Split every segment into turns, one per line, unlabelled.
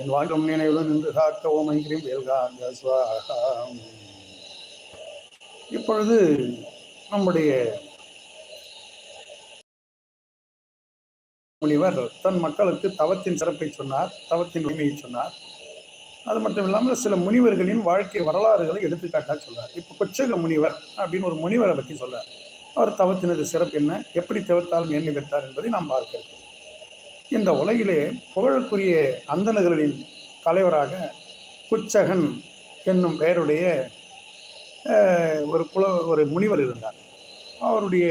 என் வாங்கும் நினைவுடன் நின்று காக்க ஓமைகிறேன் வேல்காந்த சுவாகா. இப்பொழுது நம்முடைய முனிவர் தன் மக்களுக்கு தவத்தின் சிறப்பை சொன்னார் தவத்தின் உரிமையை சொன்னார். அது மட்டும் இல்லாமல் சில முனிவர்களின் வாழ்க்கை வரலாறுகளை எடுத்துக்காட்டாக சொல்றார். இப்போ கொச்சக முனிவர் அப்படின்னு ஒரு முனிவரை பற்றி சொல்றார். அவர் தவத்தினது சிறப்பு என்ன? எப்படி தவிர்த்தாலும் எண்ணி பெற்றார் என்பதை நாம் பார்க்கிறோம் இந்த உலகிலே புகழுக்குரிய அந்தனர்களின் தலைவராக குச்சகன் என்னும் பெயருடைய ஒரு குல ஒரு முனிவர் இருந்தார். அவருடைய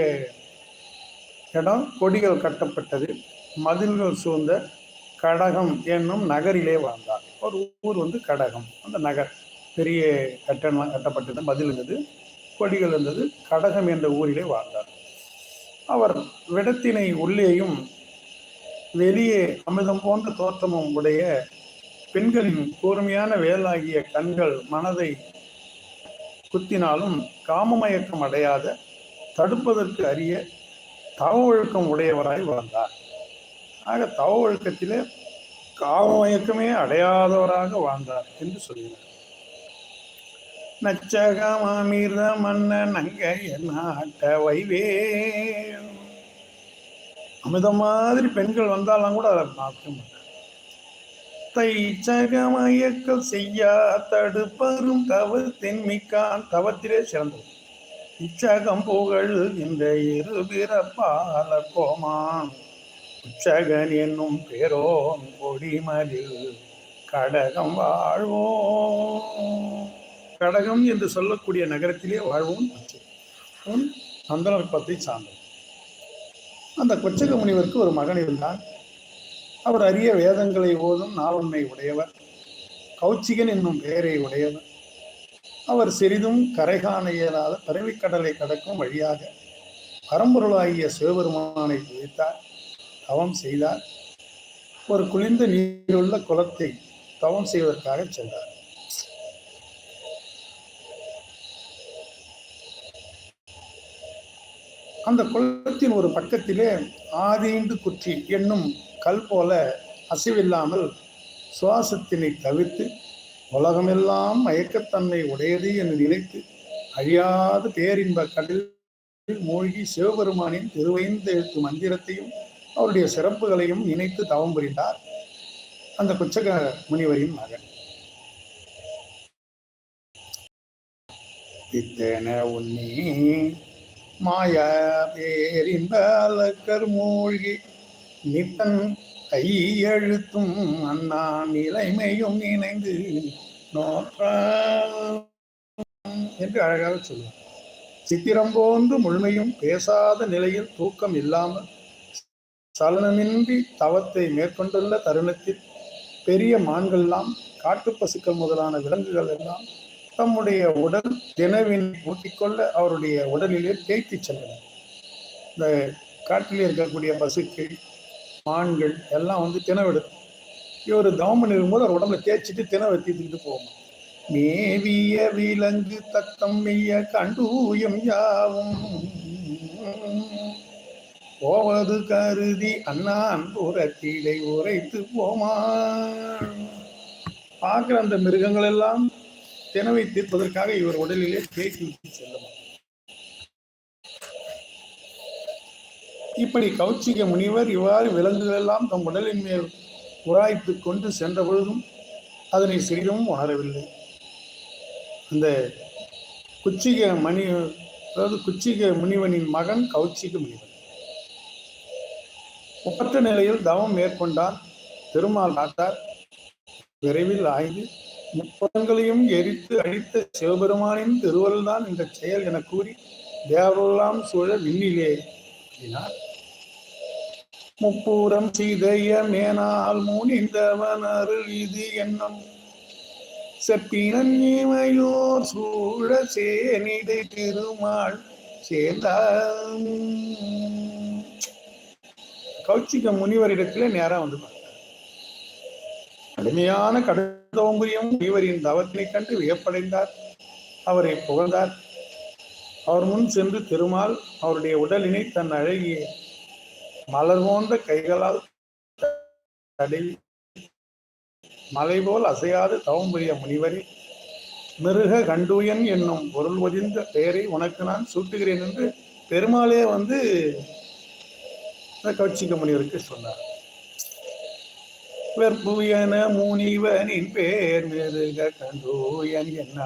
இடம் கொடிகள் கட்டப்பட்டது. மதில்கள் சூழ்ந்த கடகம் என்னும் நகரிலே வாழ்ந்தார். ஒரு ஊர் வந்து கடகம். அந்த நகர் பெரிய கட்டணம் கட்டப்பட்டது மதில் இருந்தது கொடிகள் இருந்தது கடகம் என்ற ஊரிலே வாழ்ந்தார். அவர் விடத்தினை உள்ளேயும் வெளியே அமிர்தம் போன்ற தோற்றமும் உடைய பெண்களின் கூர்மையான வேலாகிய கண்கள் மனதை குத்தினாலும் காமமயக்கம் அடையாத தடுப்பதற்கு அறிய தவ ஒழுக்கம் உடையவராய் வாழ்ந்தார். ஆக தவ ஒழுக்கத்திலே காமமயக்கமே அடையாதவராக வாழ்ந்தார் என்று சொல்கிறார். நச்சகமாமிர்த மன்ன நங்கைய நாட்ட வைவே அமித மாதிரி பெண்கள் வந்தாலும் கூட அதை பார்க்க மாட்டேன் தைச்சகமயக்கல் செய்யா தடுப்பரும் தவ தென்மிக்கான் தவத்திலே சிறந்தது. இச்சகம் புகழ் இந்த இரு பிறப்பால கோமான். உச்சகன் என்னும் பேரோன் கொடிமதில் கடகம் வாழ்வோம். கடகம் என்று சொல்லக்கூடிய நகரத்திலே வாழ்வோம். உன் சந்தனற்பத்தை சார்ந்தது அந்த கொச்சக முனிவருக்கு ஒரு மகன் இருந்தான். அவர் அரிய வேதங்களை ஓதும் நாவன்மை உடையவர். கௌச்சிகன் என்னும் பெயரை உடையவர். அவர் சிறிதும் கரை காண இயலாத பரவிக்கடலை கடக்கும் வழியாக பரம்பொருளாகிய சிவபெருமானை துதித்தார் தவம் செய்தார். ஒரு குளிர்ந்த நீருள்ள குளத்தை தவம் செய்வதற்காக சென்றார். அந்த குளத்தின் ஒரு பக்கத்திலே ஆதீண்டு குற்றி என்னும் கல் போல அசைவில்லாமல் சுவாசத்தினை தவிர்த்து உலகமெல்லாம் மயக்கத்தன்மை உடையது என்று நினைத்து அழியாத பேரின்ப கடலில் மூழ்கி சிவபெருமானின் திருவைந்தெழுத்து மந்திரத்தையும் அவருடைய சிறப்புகளையும் நினைத்து தவம் புரிந்தார் அந்த குச்சக முனிவரின் மகன். இத்தன உன்னி மாயா பேரின்ப மூழ்கி நித்தன் கையெழுத்தும் அண்ணா நிலைமையும் இணைந்து நோற்றான் என்று அழகாக சொல்லுவார். சித்திரம் போன்று முழுமையும் பேசாத நிலையில் தூக்கம் இல்லாமல் சலனமின்றி தவத்தை மேற்கொண்டுள்ள தருணத்தில் பெரிய மான்கள் எல்லாம் காட்டுப் பசுக்கள் முதலான விலங்குகள் எல்லாம் தம்முடைய உடல் தினவின் ஊட்டிக்கொள்ள அவருடைய உடலிலே தேய்த்து சென்றன இந்த காட்டிலே இருக்கக்கூடிய பசுக்கள் மான்கள் எல்லாம் வந்து தினவெடுக்கும் இவர் தவமன் இருக்கும்போது அவர் உடம்புல தேய்ச்சிட்டு தினவை தீர்த்துக்கிட்டு போவோம் மேவிய விலங்கு தத்தம் மெய்ய கண்டூயம் யாவும். போவது கருதி அண்ணான் புறத்திலே உரைத்து போமா பார்க்குற அந்த மிருகங்கள் எல்லாம் தினவை தீர்ப்பதற்காக இவர் உடலிலே தேய்ச்சி செல்லும் இப்படி கௌச்சிக முனிவர் இவ்வாறு விலங்குகள் எல்லாம் தம் உடலின் மேல் உராய்த்து கொண்டு சென்ற பொழுதும் அதனை சிறிதும் உணரவில்லை. அந்த குச்சிக மணி அதாவது குச்சிக முனிவனின் மகன் கௌச்சிக முனிவன் ஒப்பற்ற நிலையில் தவம் மேற்கொண்டார் பெருமாள் நாட்டார் விரைவில் ஆய்ந்து முப்பதங்களையும் எரித்து அழித்த சிவபெருமானின் திருவல்தான் இந்த செயல் என கூறி தேவரெல்லாம் சூழ விண்ணிலே முப்பூரம் சீதைய மேனால் மூனிந்தவன் அருள் இது என்னும் செப்பினன் இமையோர் சூழ சேனிதை திருமால் சேர்ந்தார் கௌச்சிக முனிவரிடத்திலே நேரா வந்து கடுமையான கடுதோம்புரியம் முனிவரின் தவத்தினை கண்டு வியப்படைந்தார். அவரை புகழ்ந்தார். அவர் முன் சென்று திருமால் அவருடைய உடலினை தன் அழகிய மலர் போன்ற கைகளால் கடை மலை போல் அசையாது தவம் புரிய முனிவரே மிருக கண்டூயன் என்னும் பொருள் ஒதிந்த பெயரை உனக்கு நான் சூட்டுகிறேன் என்று பெருமாளே வந்து கௌச்சிக முனிவருக்கு சொன்னார். வெற்புயன முனிவனின் பேர் மெருக கண்டூயன் என்ன?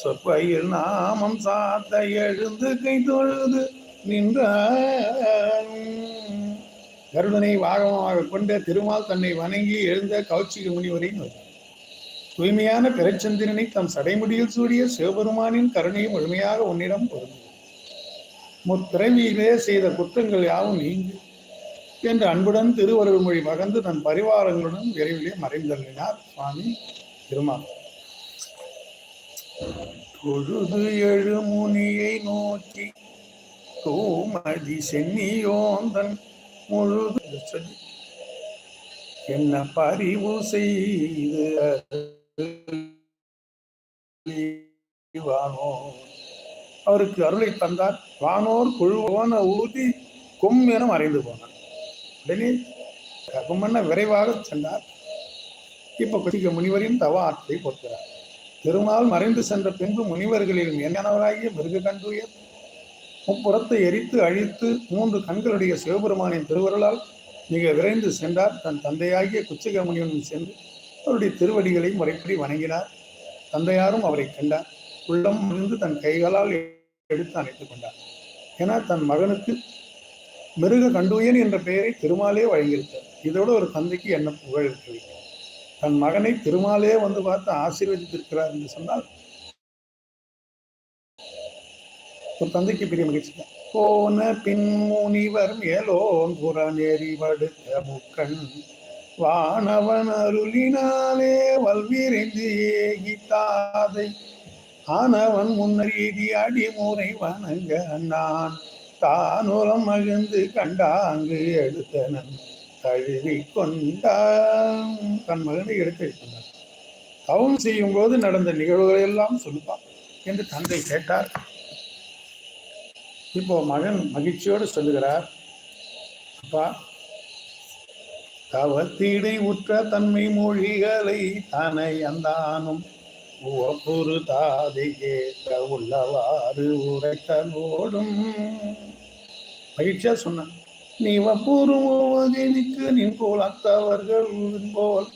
சொற்பையில் நாமம் சாத்த எழுந்து கை தொழுது நின்றான். கருடனை வாகனமாக கொண்ட திருமால் தன்னை வணங்கி எழுந்த கௌச்சிக முனிவரை நோக்கி தூய்மையான பிறச்சந்திரனை தம் சடைமுடியில் சூடிய சிவபெருமானின் கருணையும் முழுமையாக உன்னிடம் பொருந்தும். முற்பிறவியிலே செய்த குற்றங்கள் யாவும் நீங்கு. என்று அன்புடன் திருவருள் மொழி மகந்து தன் பரிவாரங்களுடன் விரைவிலே மறைந்தள்ளினார் சுவாமி திருமால் தொழுது எழு முனியை நோக்கி தூமதி சென்னியோந்தன் முழுது சொல்லி என்ன பறிவு செய்து வானோர் அவருக்கு அருளை தந்தார். வானோர் குழுவான ஊதி கொம் என மறைந்து போனார். உடனே ககுமன்ன விரைவாக சென்றார். இப்போ குதிக்க முனிவரின் தவ ஆற்றலை பொறுக்கிறார் திருமால் மறைந்து சென்ற பின்பு முனிவர்களில் மேலானவராகிய மிருக கண்டுயர் முப்புறத்தை எரித்து அழித்து மூன்று கண்களுடைய சிவபெருமானின் திருவருளால் மிக விரைந்து சென்றார். தன் தந்தையாகிய குச்சிக முனிவனும் சென்று அவருடைய திருவடிகளை முறைப்படி வணங்கினார். தந்தையாரும் அவரை கண்டார். உள்ளம் இருந்து தன் கைகளால் எடுத்து அணைத்துக் கொண்டார். என தன் மகனுக்கு மிருக கண்டுயன் என்ற பெயரை திருமாலே வழங்கியிருக்கார் இதோட ஒரு தந்தைக்கு என்ன புகழ் இருக்கிறது தன் மகனை திருமாலே வந்து பார்த்து ஆசீர்வதித்திருக்கிறார் என்று சொன்னால் ஒரு தந்தைக்கு பெரிய மகிழ்ச்சி தான். போன பின் முனிவர் மேலோன் புறநெறிபடுத்த முக்கண் வானவன் அருளினாலே வல்விரைந்து ஏகித்தாதை ஆனவன் முன்னரீதி அடிமுறை வணங்க நான் தானுலம் மகிழ்ந்து கண்டாங்கு எடுத்தனன் தழுவி கொண்டான் தன் மகனை எடுத்து கொண்டான் தவம் செய்யும் போது நடந்த நிகழ்வுகளை எல்லாம் சொல்லுப்பான் என்று தந்தை கேட்டார். இப்போ மகன் மகிழ்ச்சியோடு சொல்லுகிறார். அப்பா தவத்தீடை உற்ற தன்மை மொழிகளை தனை அந்தானும் உவப்புறு தாதை கேட்க உள்ளவாறு உரைத்தலோடும் மகிழ்ச்சியா சொன்னான் நீ வப்பூர்வதினிக்கு நின் போல் அத்தவர்கள் போல்.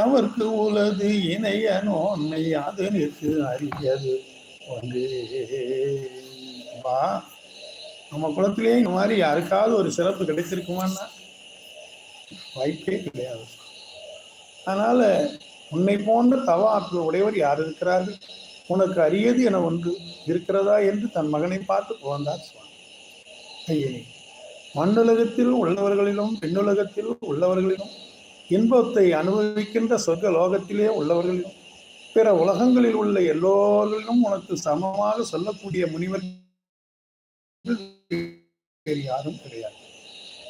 எவர்க்கு உலது இணையனோ உன்னை அது நிற்கு அறியது. ஒன்றேப்பா நம்ம குலத்திலேயே இந்த மாதிரி யாருக்காவது ஒரு சிறப்பு கிடைச்சிருக்குமான்னா வாய்ப்பே கிடையாது. அதனால உன்னை போன்ற தவ ஆற்றல் உடையவர் யார் இருக்கிறார்கள்? உனக்கு அரியது என ஒன்று இருக்கிறதா என்று தன் மகனை பார்த்து புகழ்ந்தார் சுவாமி. மண்ணுலகத்தில் உள்ளவர்களிலும் பெண்ணுலகத்தில் உள்ளவர்களிலும் இன்பத்தை அனுபவிக்கின்ற சொர்க்க லோகத்திலே உள்ளவர்களிலும் பிற உலகங்களில் உள்ள எல்லோரிலும் உனக்கு சமமாக சொல்லக்கூடிய முனிவர் வேறு யாரும் கிடையாது.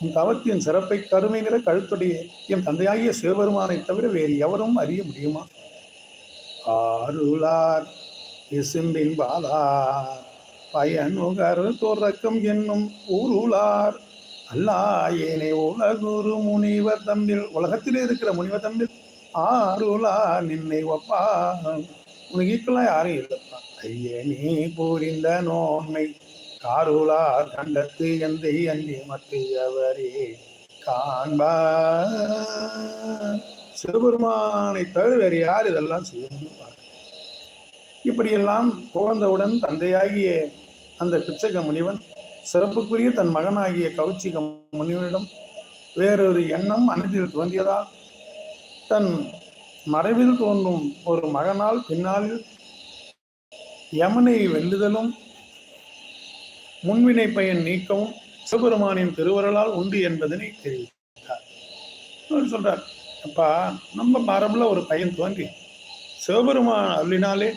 உன் தவத்தின் சிறப்பை கருமை நிற கழுத்துடைய என் தந்தையாகிய சிவபெருமானை தவிர வேறு எவரும் அறிய முடியுமா? ஆருளார் இசும்பின் பாலார் பயனுகரு துறக்கம் என்னும் ஊருளார். அல்லா உலகுரு முனிவர் தம்பில் உலகத்திலே இருக்கிற முனிவர் தம்பில் ஆருளா நின்னை ஒப்பா. உனக்கு யாரும் யாரும் ஐயே நீ புரிந்த நோன்மை. காருளார் கண்டத்து எந்தை அன்றி மற்றவரே காண்பா. சிவபெருமானை தவிர வேறு யார் இதெல்லாம் செய்யணும் இப்படியெல்லாம் புகழ்ந்தவுடன் தந்தையாகிய அந்த பிச்சக முனிவன் சிறப்புக்குரிய தன் மகனாகிய கௌச்சிக முனிவனிடம் வேறொரு எண்ணம் மனதில் தோன்றியதால் தன் மறைவில் தோன்றும் ஒரு மகனால் பின்னால் யமனை வெல்லுதலும் முன்வினை பயன் நீக்கவும் சிவபெருமானின் திருவருளால் உண்டு என்பதனை தெரிவித்தார். சொல்றார் அப்பா நம்ம மரபுல ஒரு பையன் தோன்றி சிவபெருமான் அருளினாலே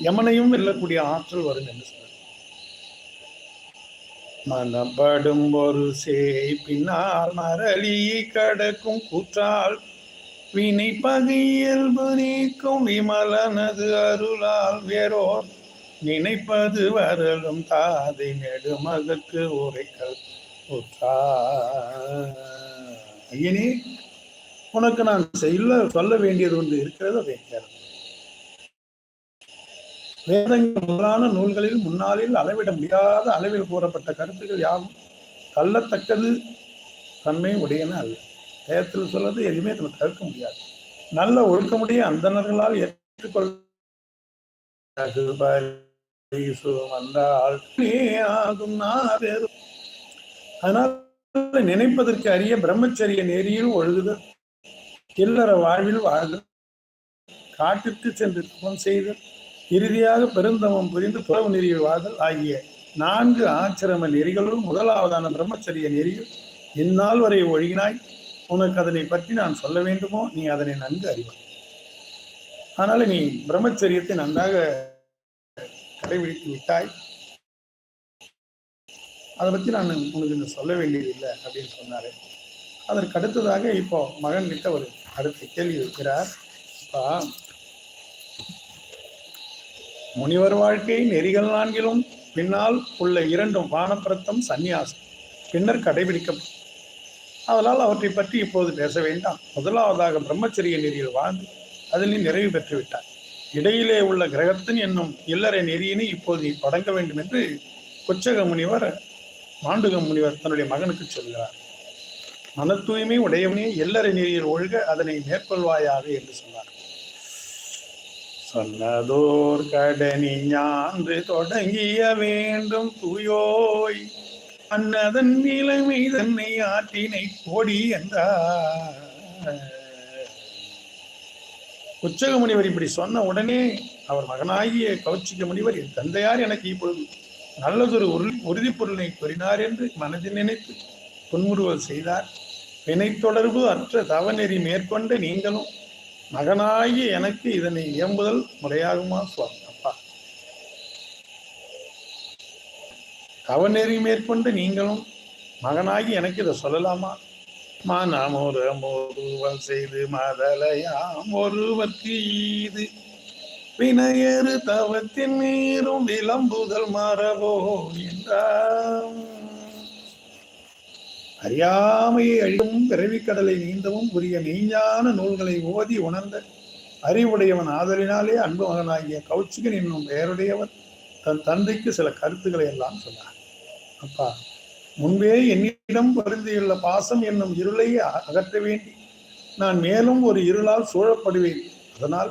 யமனையும் வெல்லக்கூடிய ஆற்றல் வரும் என்று சொல்றார் மனப்படும் ஒரு சேய் பின்னால் மரளி கடக்கும் கூற்றால் வினை பகையல்பு நீக்கும் விமலனது அருளால் வேறோர் நினைப்பது வரலும் தாதை நெடுமகற்கு உரைக்கல் ஐயனே உனக்கு நான் செய்ய சொல்ல வேண்டியது ஒன்று இருக்கிறது அதை வேதங்கள் முதலான நூல்களில் முன்னாளில் அளவிட முடியாத அளவில் கூறப்பட்ட கருத்துக்கள் யாவும் தள்ளத்தக்கது தன்மை உடையன அல்ல. வேதத்தில் சொல்றது எதுவுமே நம்ம தவிர்க்க முடியாது. நல்ல ஒழுக்கமுடைய அந்தணர்களால் ஏற்றுக்கொள்ள அதனால் நினைப்பதற்கு அரிய பிரம்மச்சரிய நெறியில் ஒழுகுதல். இல்லற வாழ்வில் வாழ்தல். காட்டிற்கு சென்று தவம் செய்தல். இறுதியாக பெருந்தவம் புரிந்து துறவு நெறியை வாழ்தல் ஆகிய நான்கு ஆச்சிரம நெறிகளும் முதலாவதான பிரம்மச்சரிய நெறியில் இந்நாள் வரை ஒழுகினாய். உனக்கு அதனை பற்றி நான் சொல்ல வேண்டுமோ? நீ அதனை நன்கு அறிவாய். அதனால நீ பிரம்மச்சரியத்தை நன்றாக கடைபிடித்து விட்டாய். அதை பற்றி நான் உங்களுக்கு இன்னும் சொல்ல வேண்டியது இல்லை அப்படின்னு சொன்னாரு. அதற்கு அடுத்ததாக இப்போ மகன் கிட்ட ஒரு அடுத்த கேள்வி வைக்கிறார் அப்பா முனிவர் வாழ்க்கை நெறிகள் நான்கிலும் பின்னால் உள்ள இரண்டும் வானப்பிரத்தம் சந்நியாசம். பின்னர் கடைபிடிக்கப்படும் அதனால் அவற்றை பற்றி இப்போது பேச வேண்டாம். முதலாவதாக பிரம்மச்சரிய நெறியில் வாழ்ந்து அதில் நிறைவு பெற்றுவிட்டார். இடையிலே உள்ள கிரகத்தின் என்னும் இல்லறை நெறியினை இப்போது தொடங்க வேண்டும் என்று கொச்சக முனிவர் மாண்டுக முனிவர் தன்னுடைய மகனுக்கு சொல்கிறார். மன தூய்மை உடையவனே எல்லறை நெறியில் ஒழுக அதனை மேற்கொள்வாயாக என்று சொன்னார். சொன்னதோர் கடனி ஞான்று தொடங்கிய வேண்டும் தூயோய் அன்னதன் நிலைமை தன்னை ஆற்றினை கோடி என்றார். உச்சக முனிவர் இப்படி சொன்ன உடனே அவர் மகனாகிய கௌச்சிக முனிவர் என் தந்தையார் எனக்கு இப்பொழுது நல்லதொரு உறுதி உறுதிப் பொருளை கூறினார் என்று மனதில் நினைத்து துன்முறுவல் செய்தார். வினை தொடர்பு அற்ற தவநெறி மேற்கொண்ட நீங்களும் மகனாகி எனக்கு இதனை இயம்புதல் முறையாகுமா சுவாமி? அப்பா. தவநெறி மேற்கொண்டு நீங்களும் மகனாகி எனக்கு இதை சொல்லலாமா? மனமுறம் ஒருவன் செய்து மதலையாம் ஒருவர்க்கு ஈது வினையறு தவத்தின் நீரும் விளம்புதல் மரபோ என்றாம் அறியாமையை அழிவும் பிறவிக்கடலை நீந்தவும் உரிய மெய்ஞான நூல்களை ஓதி உணர்ந்த அறிவுடையவன் ஆதலினாலே அன்பு மகனாகிய கௌச்சிகன் என்னும் பெயருடையவர் தன் தந்தைக்கு சில கருத்துக்களை எல்லாம் சொன்னார். அப்பா முன்பே என்னிடம் பொருந்தியுள்ள பாசம் என்னும் இருளை அகற்ற வேண்டி நான் மேலும் ஒரு இருளால் சூழப்படுவேன். அதனால்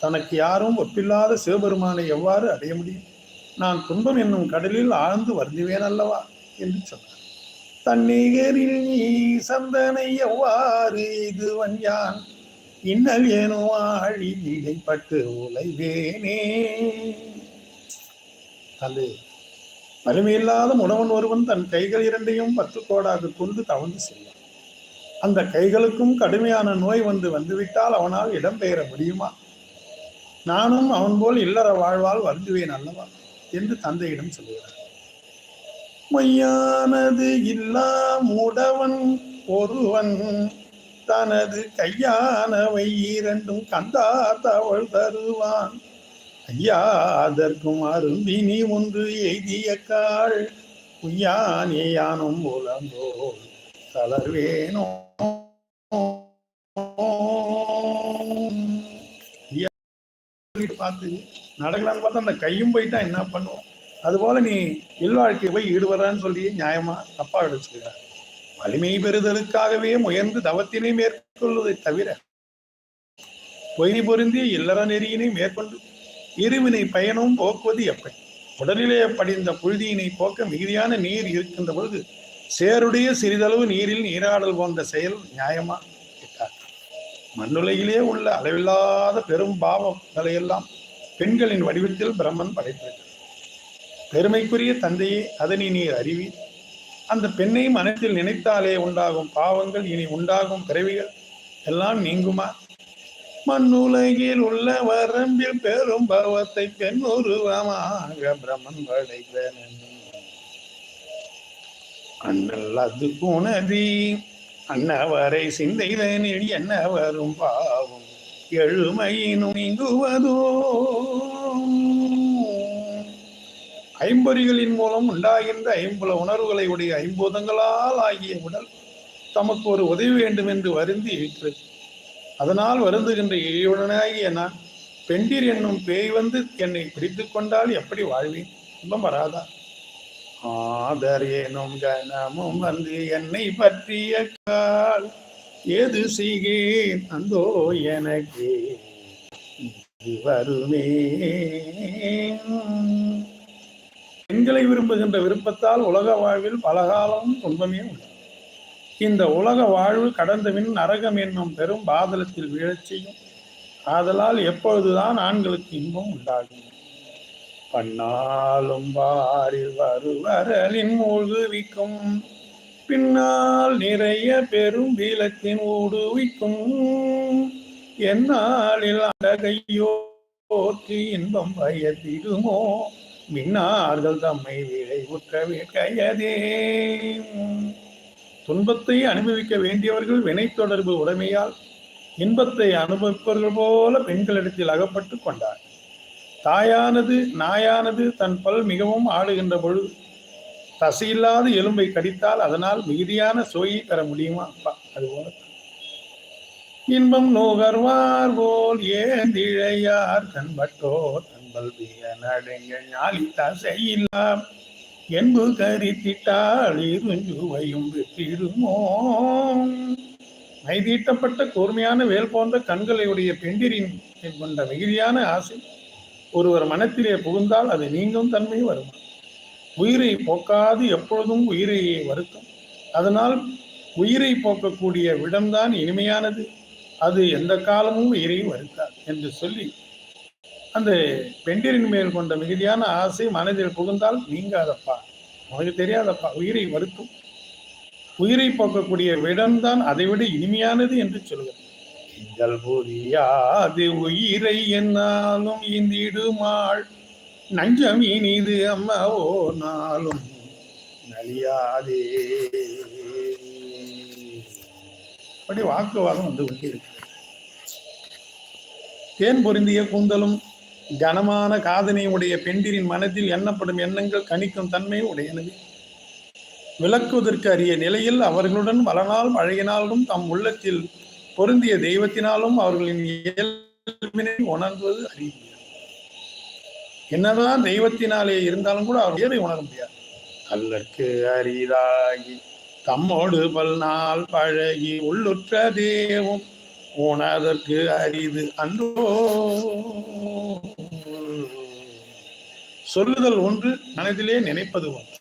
தனக்கு யாரும் ஒப்பில்லாத சிவபெருமானை எவ்வாறு அடைய முடியும்? நான் துன்பம் என்னும் கடலில் ஆழ்ந்து வருந்துவேன் அல்லவா? என்று சொன்னார். தன்னிகரில் நீ சந்தனை எவ்வாறு இதுவன் யான் இன்னல் ஏனோ ஆழி இடைப்பட்டு உழைவேனே அது வலிமையில்லாத உணவன் ஒருவன் தன் கைகள் இரண்டையும் பத்து கொண்டு தவந்து செல்வான். அந்த கைகளுக்கும் கடுமையான நோய் வந்து வந்துவிட்டால் அவனால் இடம்பெயர முடியுமா? நானும் அவன் போல் இல்லற வாழ்வால் வருந்துவேன் அல்லவா? என்று தந்தையிடம் சொல்லுகிறார் மையானது இல்லா முடவன் ஒருவன். தனது கையானவை இரண்டும் கந்தா தவள் தருவான். ஐயா அதற்கும் அரும்பினி ஒன்று எய்திய காள் உய்யானே யானும் உலம்போல் தளர்வேனோ. ஐயா, பார்த்து நடக்கலான்னு பார்த்தா அந்த கையும் போயிட்டா என்ன பண்ணுவோம்? அதுபோல நீ இல்வாழ்க்கை போய் ஈடுபடுறான்னு சொல்லி நியாயமா தப்பா எடுத்துக்கிறார் வலிமை பெறுதலுக்காகவே முயன்று தவத்தினை மேற்கொள்வதை தவிர பொய் பொருந்திய இல்லற நெறியினை மேற்கொண்டு இருவினை பயனும் போக்குவது எப்படி? உடலிலே படிந்த புழுதியினை போக்க மிகுதியான நீர் இருக்கின்ற பொழுது சேருடைய சிறிதளவு நீரில் நீராடல் போன்ற செயல் நியாயமா? கேட்டார். மண்ணுலகிலே உள்ள அளவில்லாத பெரும் பாவங்களையெல்லாம் பெண்களின் வடிவத்தில் பிரம்மன் படைத்திருக்கிறார் பெருமைக்குரிய தந்தையே அதனை நீர் அறிவி. அந்த பெண்ணை மனத்தில் நினைத்தாலே உண்டாகும் பாவங்கள் இனி உண்டாகும் பிறவிகள் எல்லாம் நீங்குமா? மண்ணுலகில் உள்ள வரம்பில் பெரும் பவத்தை பெண் உருவமாக பிரம்மன் படைத்தன அண்ணல் அது உணரி அன்னவரை சிந்தைதனில் என்ன வரும் பாவம் எழுமையினும் நீங்குவதோ? ஐம்பொறிகளின் மூலம் உண்டாகின்ற ஐம்புல உணர்வுகளை உடைய ஐம்பூதங்களால் ஆகிய உடல் தமக்கு ஒரு உதவி வேண்டும் என்று வருந்தி இருக்கிறது அதனால் வருந்துகின்ற இறைவனாகிய நான் பெண்டிர் என்னும் பேய் வந்து என்னை பிடித்து கொண்டால் எப்படி வாழ்வேன்? இன்பம் வராதா? ஆதர் ஏனும் கனமும் வந்து என்னை பற்றிய கால் ஏது செய்கேன்? அந்தோ எனக்கு வருமே. பெண்களை விரும்புகின்ற விருப்பத்தால் உலக வாழ்வில் பலகாலமும் துன்பமே உண்டு. இந்த உலக வாழ்வு கடந்தபின் நரகம் என்னும் பெரும் பாதலத்தில் வீழச் செய்யும். ஆதலால் எப்பொழுதுதான் ஆண்களுக்கு இன்பம் உண்டாகும். பன்னாலும் வாரில் வருவரலின் மூழ்குவிக்கும் பின்னால் நிறைய பெரும் வீலத்தின் ஊடுவிக்கும் என்னாளில் அடகையோர்க்கு இன்பம் பயத்திடுமோ? விண்ணார்கள் தம்மை விளைவுற்ற வேட்கையதே துன்பத்தை அனுபவிக்க வேண்டியவர்கள் வினை தொடர்பு உடைமையால் இன்பத்தை அனுபவிப்பவர்கள் போல பெண்களிடத்தில் அகப்பட்டு கொண்டார். தாயானது நாயானது தன் பல் மிகவும் ஆடுகின்ற பொழுது தசையில்லாத எலும்பை கடித்தால் அதனால் மிகுதியான சுவையை பெற முடியுமா? அப்பா அதுபோல இன்பம் நோகர்வார் போல் ஏந்திழையார் கண்பட்டோர் தன்பல் நடுங்க ஞாலி தசையில்லாம் என்பு கருத்திட்டால் இருஞ்சுவையும் வெற்றிடுமோ மைதீட்டப்பட்ட கூர்மையான வேல் போன்ற கண்களையுடைய பெண்டிரின் கொண்ட மிகுதியான ஆசை. ஒருவர் மனத்திலே புகுந்தால் அது நீங்கும் தன்மை வரும். உயிரை போக்காது எப்பொழுதும் உயிரை வருத்தும். அதனால் உயிரை போக்கக்கூடிய விடம்தான் இனிமையானது. அது எந்த காலமும் உயிரை வருத்தார் என்று சொல்லி அந்த பெண்டிரின் மேல் கொண்ட மிகுதியான ஆசை மனதில் புகுந்தால் நீங்காதப்பா. உனக்கு தெரியாதப்பா. உயிரை வருத்தும். உயிரை போக்கக்கூடிய விடம்தான் அதைவிட இனிமையானது என்று சொல்கிறது. எங்கள் புரியாது உயிரை என்னாலும் இந்திடுமாள் நஞ்சம் இனிது அம்மா ஓ நாளும் நலியாதே. அப்படி வாக்குவாதம் வந்து கொண்டிருக்கிறது தேன் பொருந்திய கூந்தலும் கனமான காதனை உடைய பெண்டிரின் மனதில் எண்ணப்படும் எண்ணங்கள் கணிக்கும் தன்மை உடையனது விளக்குவதற்கு அரிய நிலையில் அவர்களுடன் வளனால் மழையினாலும் தம் உள்ளத்தில் பொருந்திய தெய்வத்தினாலும் அவர்களின் இயல்பினை உணர்வது அறிவு. என்னதான் தெய்வத்தினாலே இருந்தாலும் கூட அவர் இயலை உணர முடியாது. அல்லற்கு அரிதாகி தம்மோடு பல்நாள் பழகி உள்ளுற்ற தேவம் உணர்தற்கு அரிது. அன்றோ. சொல்லுதல் ஒன்று மனதிலே நினைப்பது ஒன்று.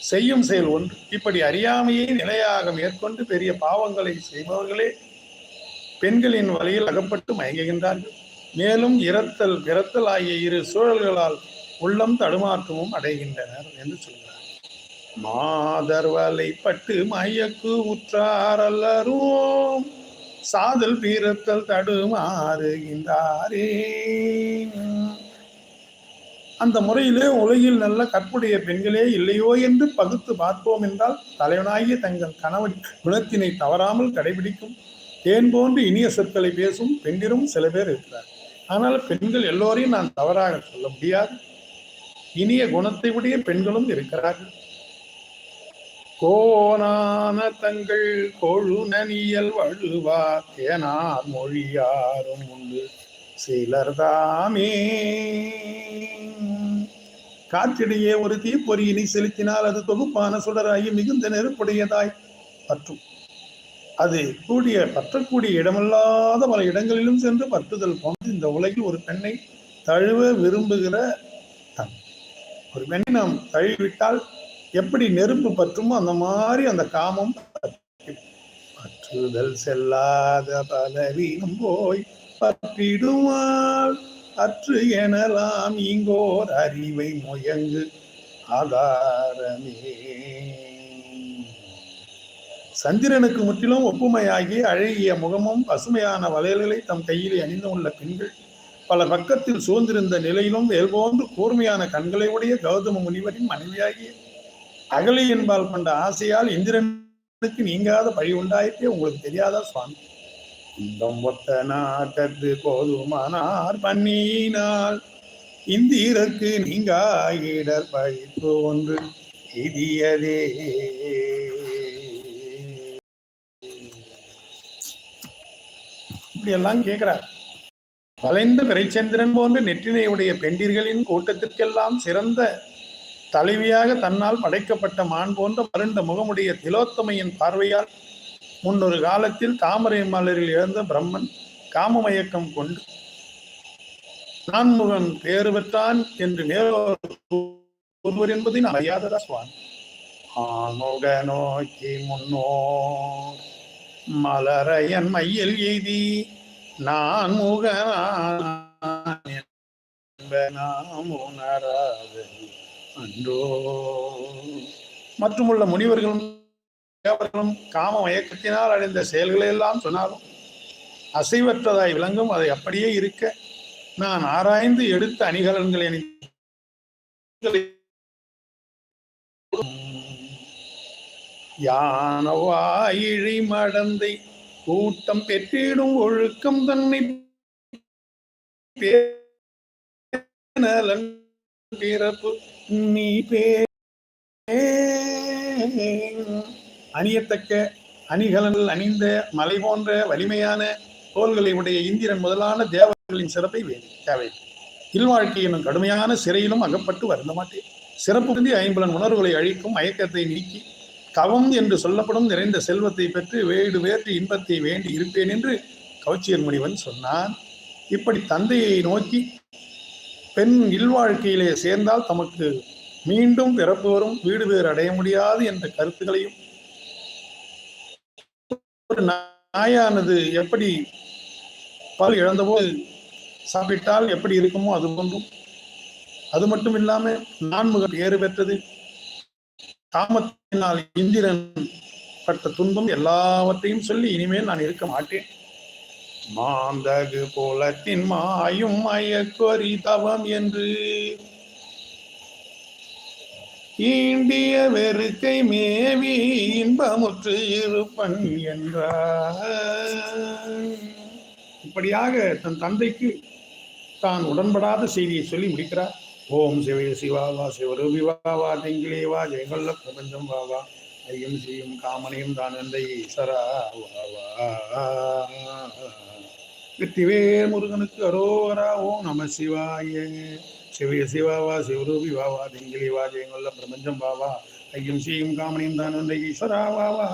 செய்யும் செயல் ஒன்று. இப்படி அறியாமையை நிலையாக மேற்கொண்டு பெரிய பாவங்களை செய்பவர்களே பெண்களின் வலையில் அகப்பட்டு மயங்குகின்றார்கள். மேலும் இரத்தல் விரத்தல் ஆகிய இரு சூழல்களால் உள்ளம் தடுமாற்றமும் அடைகின்றனர் என்று சொல்கிறார். மாதர்வலை பட்டு மயக்கு உற்றார் சாதல் பீரத்தல் தடுமாறுகின்றாரே. அந்த முறையிலே உலகில் நல்ல கற்புடைய பெண்களே இல்லையோ என்று பகுத்து பார்ப்போம் என்றால் தலைவனாகிய தங்கள் கணவன் குணத்தினை தவறாமல் கடைபிடிக்கும். தேன் போன்று இனிய சொற்களை பேசும் பெண்டிரும் சில பேர் இருக்கிறார். ஆனால் பெண்கள் எல்லோரையும் நான் தவறாக சொல்ல முடியாது. இனிய குணத்தை உடைய பெண்களும் இருக்கிறார்கள். கோனான தங்கள் கொழுநனியல் வழுவார் ஏனார் மொழியாரும் உண்டு. சிலர் தாமே காற்றிடையே ஒரு தீப்பொறியினை செலுத்தினால் அது தொகுப்பான சுடராகி மிகுந்த நெருப்புடையதாய் பற்றும். அது கூடிய பற்றக்கூடிய இடமல்லாத பல இடங்களிலும் சென்று பற்றுதல் போன்று இந்த உலகில் ஒரு பெண்ணை தழுவ விரும்புகிற தன். ஒரு பெண்ணை நாம் தழுவிவிட்டால் எப்படி நெருப்பு பற்றுமோ அந்த மாதிரி அந்த காமம் பற்றுதல் செல்லாத பலவீனம் போய் பற்றிடுவாள். அற்று எனலாம் இங்கோர் அறிவை முயங்கு ஆதாரமே. சந்திரனுக்கு முற்றிலும் ஒப்புமையாகி அழகிய முகமும் பசுமையான வளையல்களை தம் கையிலே அணிந்து உள்ள பெண்கள் பல பக்கத்தில் சூழ்ந்திருந்த நிலையிலும் வேல்போன்று கூர்மையான கண்களை உடைய கௌதம முனிவரின் மனைவியாகிய அகலி என்பால் கொண்ட ஆசையால் இந்திரனுக்கு நீங்காத பழி உண்டாயிட்டே உங்களுக்கு தெரியாதா சுவாமி? இன்பம் ஒத்த நாட்டத்து போதுமானார் பண்ணினால் இந்திரக்கு நீங்கா இடர் பழிப்பு ஒன்று இதியதே இப்படியெல்லாம் கேட்கிறார். வளைந்த பிறைச்சந்திரன் போன்ற நெற்றினையுடைய பெண்டிர்களின் கூட்டத்திற்கெல்லாம் சிறந்த தலைவியாக தன்னால் படைக்கப்பட்ட மான் போன்ற மருண்ட முகமுடைய திலோத்தமையின் பார்வையால் முன்னொரு காலத்தில் தாமரை மலரில் இழந்த பிரம்மன் காமமயக்கம் கொண்டு நான்முகன் பேறு பெற்றான் என்று ஒருவர் என்பதை நான் அறியாததா சுவாமி? ஆமுக நோக்கி முன்னோ மலரையன் மையில் எய்தி நான் முகனான் என்ப நாம் அன்றோ மற்றுமுள்ள முனிவர்களும் தேவர்களும் காம மயக்கத்தினால் அடைந்த செயல்களை எல்லாம் சொன்னாலும் அசைவற்றதாய் விளங்கும் அதை அப்படியே இருக்க நான் ஆராய்ந்து எடுத்த அணிகலன்களை யானவாயிழி மடந்தை கூட்டம் பெற்றிடும் ஒழுக்கம் தன்னை பிறப்பு நீ பே அணியத்தக்க அணிகலன்கள் அணிந்த மலை போன்ற வலிமையான தோள்களை உடைய இந்திரன் முதலான தேவர்களின் சிறப்பை தேவை இல்வாழ்க்கை என்னும் கடுமையான சிறையிலும் அகப்பட்டு வருந்த மாட்டேன். சிறப்பு பொருந்தி ஐம்பலன் உணர்வுகளை அழிக்கும் மயக்கத்தை நீக்கி தவம் என்று சொல்லப்படும் நிறைந்த செல்வத்தை பெற்று வேடு வேற்று இன்பத்தை வேண்டி இருப்பேன் என்று கௌச்சியர் முனிவன் சொன்னான். இப்படி தந்தையை நோக்கி பெண் இல்வாழ்க்கையிலே சேர்ந்தால் தமக்கு மீண்டும் பிறப்பு வரும் வீடு வேறு அடைய முடியாது என்ற கருத்துக்களையும் ஒரு நாயானது எப்படி பால் இழந்தபோது சாப்பிட்டால் எப்படி இருக்குமோ அது போன்றும். அது மட்டும் இல்லாமல் நான்முகம் ஏறு பெற்றது. காமத்தினால் இந்திரன் பட்ட துன்பம் எல்லாவற்றையும் சொல்லி இனிமேல் நான் இருக்க மாட்டேன். மாந்தகு போலத்தின் மாயும் மயக்கொறி தவம் என்று ஈண்டிய வெறுக்கை மேவி இன்பமுற்று இருப்பன் என்றார். இப்படியாக தன் தந்தைக்கு தான் உடன்படாத செய்தியை சொல்லி முடிக்கிறார். ஓம் சிவய சிவாவா சிவரூபி வாவா தெங்கிலே வா ஜெயங்கொல்ல பிரபஞ்சம் வாவா ஐயம் செய்யும் காமனையும் தான் எந்த ஈஸ்வரா வாவா வெற்றிவேல் முருகனுக்கு அரோகரா. ஓம் நம சிவாய. சிவய சிவாவா சிவரூபி வாவா திங்கிலி வா ஜெயங்கொல்ல பிரபஞ்சம் வாவா. ஐயம் சீயும் காமனையும் தான் எந்த ஈஸ்வரா வாவா.